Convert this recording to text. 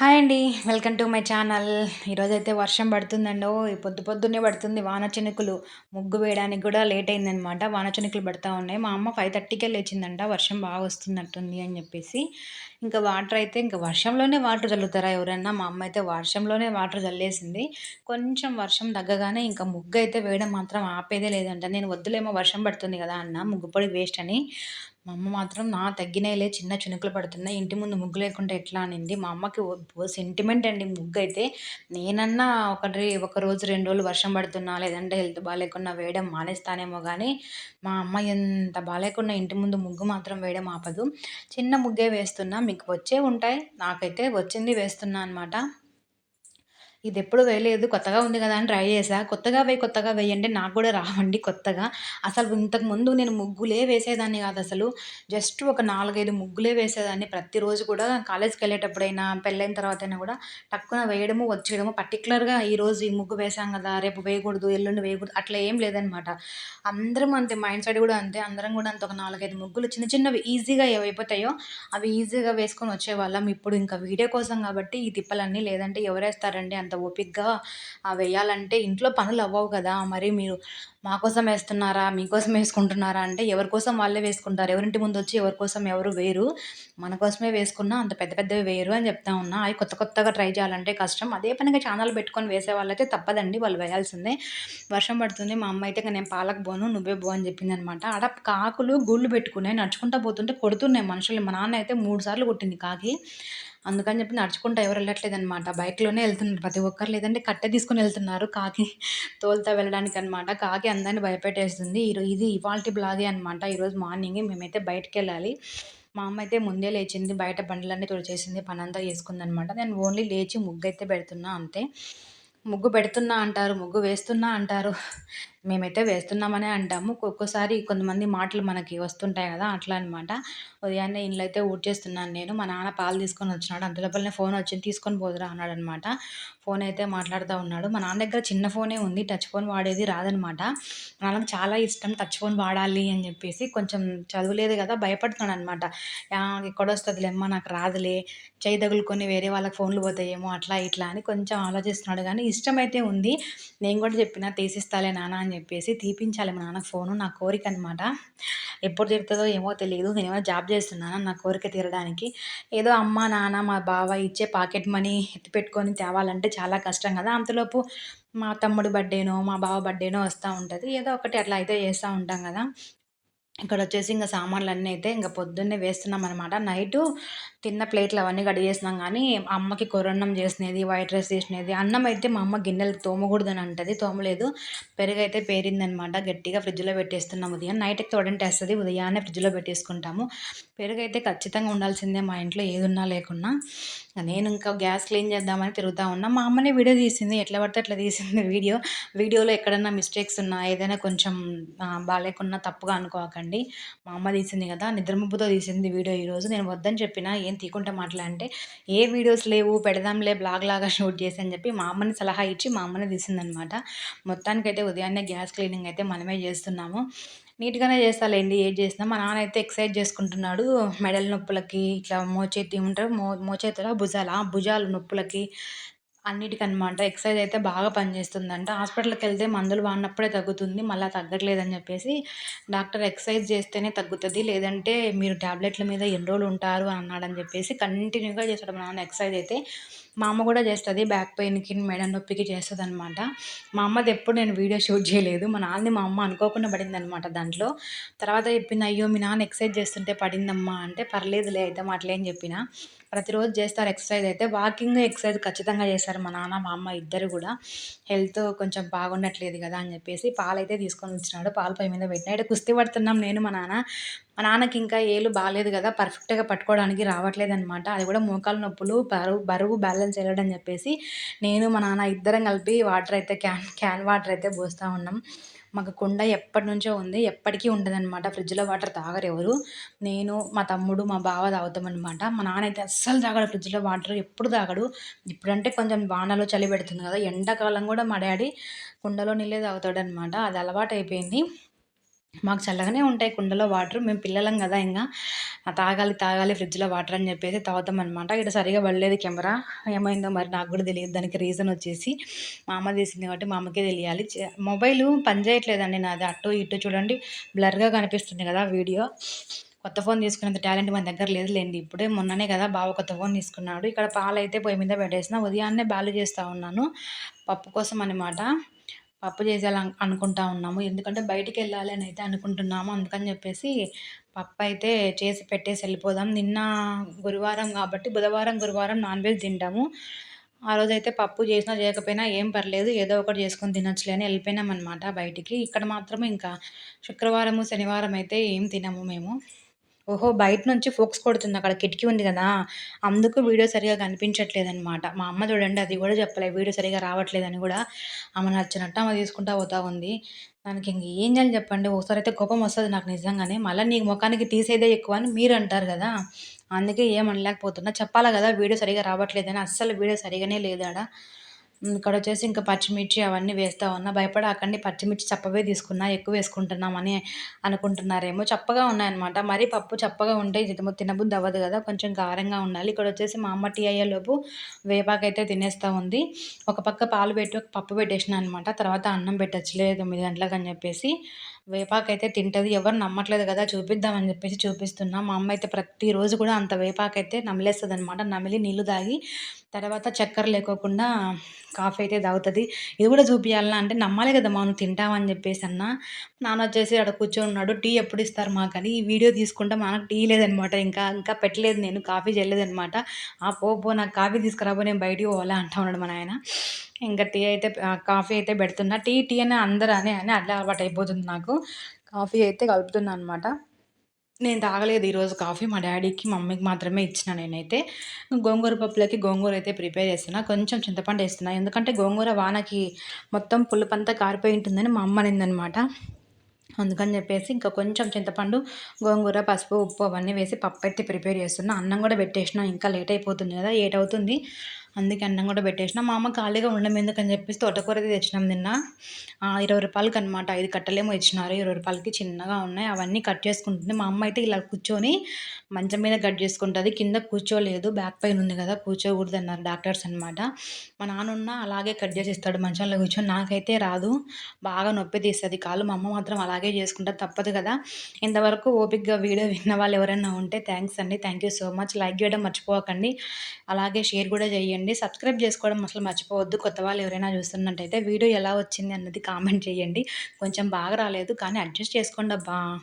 Hi అండి welcome to my channel. ఈరోజైతే వర్షం పడుతుందండో పొద్దు పొద్దున్నే పడుతుంది వాన చినుకులు. ముగ్గు వేయడానికి కూడా లేట్ అయిందనమాట వాన చినుకులు పడుతూ ఉన్నాయి. మా అమ్మ ఫైవ్ థర్టీకే లేచిందంట వర్షం బాగా వస్తున్నట్టుంది అని చెప్పేసి. ఇంకా వాటర్ అయితే ఇంకా వర్షంలోనే వాటర్ చల్లుతారా ఎవరైనా మా అమ్మ అయితే వర్షంలోనే వాటర్ చల్లేసింది. కొంచెం వర్షం తగ్గగానే ఇంకా ముగ్గు అయితే వేయడం మాత్రం ఆపేదే లేదంట. నేను వద్దులేమో వర్షం పడుతుంది కదా అన్న ముగ్గు పొడి వేస్ట్ అని. మా అమ్మ మాత్రం నా తగ్గినాయిలే చిన్న చినుకులు పడుతున్నాయి. ఇంటి ముందు ముగ్గు లేకుండా ఎట్లా అనింది మా అమ్మకి సెంటిమెంట్ అండి ముగ్గు అయితే నేనన్నా ఒకటి ఒక రోజు రెండు రోజులు వర్షం పడుతున్నా లేదంటే హెల్త్ బాగాలేకున్నా వేయడం మానేస్తానేమో కానీ మా అమ్మ ఎంత బాగాలేకున్నా ఇంటి ముందు ముగ్గు మాత్రం వేయడం ఆపదు. చిన్న ముగ్గే వేస్తున్నా మీకు వచ్చే ఉంటాయి. నాకైతే వచ్చింది వేస్తున్నా అనమాట ఇది ఎప్పుడు వేయలేదు. కొత్తగా ఉంది కదా అని ట్రై చేసా కొత్తగా వేయి కొత్తగా వేయండి నాకు కూడా రావండి కొత్తగా. అసలు ఇంతకు ముందు నేను ముగ్గులే వేసేదాన్ని కాదు అసలు. జస్ట్ ఒక నాలుగైదు ముగ్గులే వేసేదాన్ని. ప్రతిరోజు కూడా కాలేజ్కి వెళ్ళేటప్పుడైనా పెళ్ళైన తర్వాత అయినా కూడా టక్కున వేయడము వచ్చేయడము. పర్టికులర్గా ఈరోజు ఈ ముగ్గు వేసాం కదా రేపు వేయకూడదు ఎల్లుండి వేయకూడదు అట్లా ఏం లేదనమాట. అందరం అంతే మైండ్ సెట్ కూడా అంతే. అందరం కూడా అంత ఒక నాలుగైదు ముగ్గులు చిన్న చిన్నవి ఈజీగా ఏవైపోతాయో అవి ఈజీగా వేసుకొని వచ్చేవాళ్ళం. ఇప్పుడు ఇంకా వీడియో కోసం కాబట్టి ఈ తిప్పలన్నీ లేదంటే ఎవరేస్తారండి అంత అంత ఓపికగా వేయాలంటే ఇంట్లో పనులు అవ్వవు కదా. మరి మీరు మా కోసం వేస్తున్నారా మీకోసం వేసుకుంటున్నారా అంటే ఎవరి కోసం వాళ్ళే వేసుకుంటారు. ఎవరింటి ముందు వచ్చి ఎవరి కోసం ఎవరు వేరు. మన కోసమే వేసుకున్నా అంత పెద్ద పెద్దవి వేరు అని చెప్తా ఉన్నా. అవి కొత్త కొత్తగా ట్రై చేయాలంటే కష్టం. అదే పనిగా ఛానల్ పెట్టుకొని వేసే వాళ్ళైతే తప్పదండి వాళ్ళు వేయాల్సిందే. వర్షం పడుతుంది మా అమ్మ అయితే నేను పాలకు పోను నువ్వే పో అని చెప్పింది అనమాట ఆడ కాకులు గుళ్ళు పెట్టుకున్నాయి నడుచుకుంటా పోతుంటే కొడుతున్నాయి మనుషులు. మా నాన్న అయితే మూడు సార్లు కొట్టింది కాకి. అందుకని చెప్పి నడుచుకుంటా ఎవరు వెళ్ళట్లేదు అనమాట బైక్లోనే వెళ్తున్నారు. ప్రతి ఒక్కరు లేదంటే కట్టె తీసుకొని వెళ్తున్నారు కాకి. తోలుతా వెళ్ళడానికి అనమాట కాకి అందరిని భయపెట్టేస్తుంది. ఇది ఇవాల్టి బ్లాగే అనమాట ఈరోజు మార్నింగ్ మేమైతే బయటకు వెళ్ళాలి మా అమ్మ అయితే ముందే లేచింది. బయట బండ్లన్నీ తుడిచేసింది. పని అంతా చేసుకుంది అనమాట నేను ఓన్లీ లేచి ముగ్గు అయితే పెడుతున్నా అంతే. ముగ్గు పెడుతున్నా అంటారు. ముగ్గు వేస్తున్నా అంటారు. మేమైతే వేస్తున్నామనే అంటాము. ఒక్కొక్కసారి కొంతమంది మాటలు మనకి వస్తుంటాయి కదా అట్లా అనమాట ఉదయాన్నే ఇంట్లో అయితే ఊడ్చేస్తున్నాను నేను. మా నాన్న పాలు తీసుకొని వచ్చినాడు. అంతలోపలనే ఫోన్ వచ్చింది. తీసుకొని పోదురా అన్నాడు అనమాట ఫోన్ అయితే మాట్లాడుతూ ఉన్నాడు. మా నాన్న దగ్గర చిన్న ఫోనే ఉంది. టచ్ ఫోన్ వాడేది రాదనమాట నాన్నకు చాలా ఇష్టం టచ్ ఫోన్ వాడాలి అని చెప్పేసి కొంచెం చదువులేదు కదా భయపడుతున్నాడు అనమాట ఎక్కడొస్తుందిలేమ్మా నాకు రాదులే. చేయి తగులుకొని వేరే వాళ్ళకి ఫోన్లు పోతాయేమో అట్లా ఇట్లా అని కొంచెం ఆలోచిస్తున్నాడు. కానీ ఇష్టం అయితే ఉంది. నేను కూడా చెప్పిన తీసిస్తాలే నాన్న అని చెప్పేసి తీపించాలి మా నాన్న ఫోను నా కోరిక అనమాట ఎప్పుడు తీరుతుందో ఏమో తెలియదు నేను ఏమైనా జాబ్ చేస్తున్నాను నా కోరిక తీరడానికి. ఏదో అమ్మ నాన్న మా బావ ఇచ్చే పాకెట్ మనీ ఎత్తి పెట్టుకొని తేవాలంటే చాలా కష్టం కదా. అంతలోపు మా తమ్ముడు బర్త్డేనో మా బావ బర్త్డేనో వస్తూ ఉంటుంది. ఏదో ఒకటి అట్లా అయితే చేస్తూ ఉంటాం కదా. ఇక్కడ వచ్చేసి ఇంకా సామాన్లు అన్నీ అయితే ఇంకా పొద్దున్నే వేస్తున్నాం అనమాట నైటు తిన్న ప్లేట్లు అవన్నీ కడిగేసినాం కానీ అమ్మకి కొరన్నం చేసినది వైట్ రైస్ చేసినది అన్నం అయితే మా అమ్మ గిన్నెలు తోమకూడదని అంటది తోమలేదు. పెరుగు అయితే పేరిందనమాట గట్టిగా ఫ్రిడ్జ్లో పెట్టేస్తున్నాం ఉదయం. నైట్కి తోడంటేస్తుంది ఉదయాన్నే ఫ్రిడ్జ్లో పెట్టేసుకుంటాము. పెరుగు అయితే ఖచ్చితంగా ఉండాల్సిందే మా ఇంట్లో ఏదున్నా లేకున్నా. నేను ఇంకా గ్యాస్ క్లీన్ చేద్దామని తిరుగుతూ ఉన్నా. మా అమ్మనే వీడియో తీసింది. ఎట్లా పడితే అట్లా తీసింది వీడియో. వీడియోలో ఎక్కడన్నా మిస్టేక్స్ ఉన్నా ఏదైనా కొంచెం బాగాలేకున్నా తప్పుగా అనుకోకండి. మా అమ్మ తీసింది కదా నిద్రమబ్బుతో తీసింది వీడియో ఈరోజు నేను వద్దని చెప్పిన ఏం తీకుంటే మాట్లాడంటే ఏ వీడియోస్ లేవు పెడదాంలే బ్లాగ్ లాగా షూట్ చేసి అని చెప్పి మా అమ్మని సలహా ఇచ్చి మా అమ్మని తీసిందనమాట. మొత్తానికైతే ఉదయాన్నే గ్యాస్ క్లీనింగ్ అయితే మనమే చేస్తున్నాము. నీట్గానే చేస్తాలేండి ఏం చేసినా. మా నాన్న అయితే ఎక్సర్సైజ్ చేసుకుంటున్నాడు. మెడల నొప్పులకి ఇట్లా మోచేతి ఉంటారు మో మోచేతుల భుజాల? భుజాలు నొప్పులకి అన్నిటికనమాట ఎక్సర్సైజ్ అయితే బాగా పనిచేస్తుందంట. హాస్పిటల్కి వెళ్తే మందులు వాడినప్పుడే తగ్గుతుంది. మళ్ళీ తగ్గట్లేదని చెప్పేసి డాక్టర్ ఎక్సర్సైజ్ చేస్తేనే తగ్గుతుంది. లేదంటే మీరు ట్యాబ్లెట్ల మీద ఎన్ని రోజులు ఉంటారు అని అన్నాడని చెప్పేసి కంటిన్యూగా చేస్తాడు మా నాన్న ఎక్సర్సైజ్ అయితే. మా అమ్మ కూడా చేస్తుంది. బ్యాక్ పెయిన్కి మెడ నొప్పికి చేస్తుంది అనమాట మా అమ్మది ఎప్పుడు నేను వీడియో షూట్ చేయలేదు. మా నాన్నది మా అమ్మ అనుకోకుండా పడింది అనమాట దాంట్లో. తర్వాత చెప్పింది అయ్యో మీ నాన్న ఎక్సర్సైజ్ చేస్తుంటే పడిందమ్మా అంటే పర్లేదులే అయితే మాటలేం చెప్పిన. ప్రతిరోజు చేస్తారు ఎక్సర్సైజ్ అయితే. వాకింగ్ ఎక్సర్సైజ్ ఖచ్చితంగా చేస్తారు. మా నాన్న మా అమ్మ ఇద్దరు కూడా. హెల్త్ కొంచెం బాగుండట్లేదు కదా అని చెప్పేసి పాలు అయితే తీసుకొని వచ్చినాడు. పాలు పై మీద పెట్టినా. కుస్తీ పడుతున్నాం నేను మా నాన్న. మా నాన్నకి ఇంకా ఏళ్ళు బాగాలేదు కదా పర్ఫెక్ట్గా పట్టుకోవడానికి రావట్లేదు అనమాట అది కూడా మోకాలు నొప్పులు బరువు బరువు బ్యాలెన్స్ వెళ్ళడం చెప్పేసి నేను మా నాన్న ఇద్దరం కలిపి వాటర్ అయితే క్యాన్ క్యాన్ వాటర్ అయితే పోస్తూ ఉన్నాం. మాకు కుండ ఎప్పటి నుంచో ఉంది ఎప్పటికీ ఉండదన్నమాట. ఫ్రిడ్జ్లో వాటర్ తాగరు ఎవరు. నేను మా తమ్ముడు మా బావ తాగుతామన్నమాట. మా నాన్న అయితే అస్సలు తాగడు ఫ్రిడ్జ్లో వాటర్ ఎప్పుడు తాగడు. ఇప్పుడంటే కొంచెం వానలో చలి పెడుతుంది కదా ఎండాకాలం కూడా మా డాడీ కుండలో నీళ్ళే తాగుతాడనమాట అది అలవాటు అయిపోయింది మాకు చల్లగానే ఉంటాయి కుండలో వాటర్. మేము పిల్లలం కదా ఇంకా తాగాలి తాగాలి ఫ్రిడ్జ్లో వాటర్ అని చెప్పేసి తాగుతాం అనమాట ఇక్కడ సరిగా పడలేదు కెమెరా. ఏమైందో మరి నాకు కూడా తెలియదు. దానికి రీజన్ వచ్చేసి మా అమ్మ తీసింది కాబట్టి మా అమ్మకే తెలియాలి. మొబైల్ పనిచేయట్లేదండి నాది. అటు ఇటు చూడండి బ్లర్గా కనిపిస్తుంది కదా వీడియో. కొత్త ఫోన్ తీసుకునేంత టాలెంట్ మన దగ్గర లేదు లేండి ఇప్పుడే మొన్ననే కదా బావ కొత్త ఫోన్ తీసుకున్నాడు. ఇక్కడ పాలు అయితే పొయ్యి మీద పెట్టేసిన. ఉదయాన్నే బాలు చేస్తూ ఉన్నాను. పప్పు కోసం అనమాట పప్పు చేసేయాలి అనుకుంటా ఉన్నాము. ఎందుకంటే బయటికి వెళ్ళాలి అని అయితే అనుకుంటున్నాము. అందుకని చెప్పేసి పప్పు అయితే చేసి పెట్టేసి వెళ్ళిపోదాం. నిన్న గురువారం కాబట్టి బుధవారం గురువారం నాన్ వెజ్ తింటాము. ఆ రోజైతే పప్పు చేసినా చేయకపోయినా ఏం పర్లేదు. ఏదో ఒకటి చేసుకొని తినొచ్చులే అని వెళ్ళిపోయినాం అనమాట బయటికి. ఇక్కడ మాత్రం ఇంకా శుక్రవారము శనివారం అయితే ఏం తినము మేము. ఓహో! బయట నుంచి ఫోక్స్ కొడుతుంది. అక్కడ కిటికీ ఉంది కదా అందుకు వీడియో సరిగ్గా కనిపించట్లేదనమాట. మా అమ్మ చూడండి అది కూడా చెప్పలేదు వీడియో సరిగ్గా రావట్లేదని కూడా ఆమె నచ్చినట్టు ఆమె తీసుకుంటా పోతా ఉంది. దానికి ఇంక ఏం చేయాలి చెప్పండి. ఒకసారి అయితే కోపం వస్తుంది నాకు నిజంగానే. మళ్ళీ నీ ముఖానికి తీసేదే ఎక్కువ అని మీరు అంటారు కదా అందుకే ఏం అనలేకపోతున్నా. చెప్పాలా కదా వీడియో సరిగా రావట్లేదని. అస్సలు వీడియో సరిగానే లేదు ఆడ. ఇక్కడ వచ్చేసి ఇంకా పచ్చిమిర్చి అవన్నీ వేస్తా ఉన్నా. భయపడకండి పచ్చిమిర్చి చప్పవే తీసుకున్నా ఎక్కువ వేసుకుంటున్నామని అనుకుంటున్నారేమో. చప్పగా ఉన్నాయన్నమాట. మరీ పప్పు చప్పగా ఉంటే తినబుద్ది అవ్వదు కదా కొంచెం కారంగా ఉండాలి. ఇక్కడ వచ్చేసి మా అమ్మ టీ అయ్యేలోపు వేపాకైతే తినేస్తూ ఉంది. ఒక పక్క పాలు పెట్టి ఒక పప్పు పెట్టేసిన అనమాట తర్వాత అన్నం పెట్టచ్చులే తొమ్మిది గంటలకు అని చెప్పేసి వేపాకైతే తింటుంది. ఎవరు నమ్మట్లేదు కదా చూపిద్దామని చెప్పేసి చూపిస్తున్నా. మా అమ్మ అయితే ప్రతిరోజు కూడా అంత వేపాకైతే నమిలేస్తుంది అనమాట నమిలి నీళ్ళు తాగి తర్వాత చక్కెర లేకోకుండా కాఫీ అయితే తాగుతుంది. ఇది కూడా చూపించాలన్నా అంటే నమ్మాలి కదా మనం తింటామని చెప్పేసి అన్న. నాన్న వచ్చేసి అక్కడ కూర్చొని ఉన్నాడు. టీ ఎప్పుడు ఇస్తారు మాకని ఈ వీడియో తీసుకుంటే మనకు టీ లేదనమాట ఇంకా ఇంకా పెట్టలేదు నేను కాఫీ చేయలేదనమాట ఆ పో పో నాకు కాఫీ తీసుకురాబో నేను బయటికి పోవాలా అంటా ఉన్నాడు మన ఆయన ఇంకా టీ అయితే కాఫీ అయితే పెడుతున్నా. టీ టీ అని అందరూ అనే అని అట్లా అలవాటు అయిపోతుంది నాకు. కాఫీ అయితే కలుపుతున్నా అనమాట నేను తాగలేదు ఈరోజు కాఫీ. మా డాడీకి మమ్మీకి మాత్రమే ఇచ్చిన నేనైతే. గోంగూర పప్పులకి గోంగూర అయితే ప్రిపేర్ చేస్తున్నా. కొంచెం చింతపండు వేస్తున్నా. ఎందుకంటే గోంగూర వానకి మొత్తం పులుపంతా కారిపోయి ఉంటుందని మా అమ్మ నిందనమాట అందుకని చెప్పేసి ఇంకా కొంచెం చింతపండు గోంగూర పసుపు ఉప్పు అవన్నీ వేసి పప్పు అయితే ప్రిపేర్ చేస్తున్నా. అన్నం కూడా పెట్టేసిన. ఇంకా లేట్ అయిపోతుంది కదా ఏట్ అవుతుంది అందుకే అన్నం కూడా పెట్టేసిన. మా అమ్మ ఖాళీగా ఉండడం ఎందుకని చెప్పేసి తోటకూర తెచ్చినాం నిన్న. ఇరవై రూపాయలకి అనమాట ఐదు కట్టలేమో ఇచ్చినారు. ఇరవై రూపాయలకి చిన్నగా ఉన్నాయి. అవన్నీ కట్ చేసుకుంటుంది. మా అమ్మ అయితే ఇలా కూర్చొని మంచం మీద కట్ చేసుకుంటుంది. కింద కూర్చోలేదు. బ్యాక్ పెయిన్ ఉంది కదా కూర్చోకూడదు అన్నారు డాక్టర్స్ అనమాట మా నాన్న అలాగే కట్ చేసి ఇస్తాడు మంచంలో కూర్చొని నాకైతే రాదు. బాగా నొప్పి తీస్తుంది. కాలు మా అమ్మ మాత్రం అలాగే చేసుకుంటారు తప్పదు కదా. ఇంతవరకు ఓపిక్గా వీడియో విన్న వాళ్ళు ఎవరైనా ఉంటే థ్యాంక్స్ అండి. Thank you so much. Like చేయడం మర్చిపోకండి. అలాగే షేర్ కూడా చేయండి. చేయండి సబ్స్క్రైబ్ చేసుకోవడం అసలు మర్చిపోవద్దు. కొత్త వాళ్ళు ఎవరైనా చూస్తున్నట్టయితే వీడియో ఎలా వచ్చింది అన్నది కామెంట్ చేయండి. కొంచెం బాగా రాలేదు కానీ అడ్జస్ట్ చేసుకోండి అబ్బా.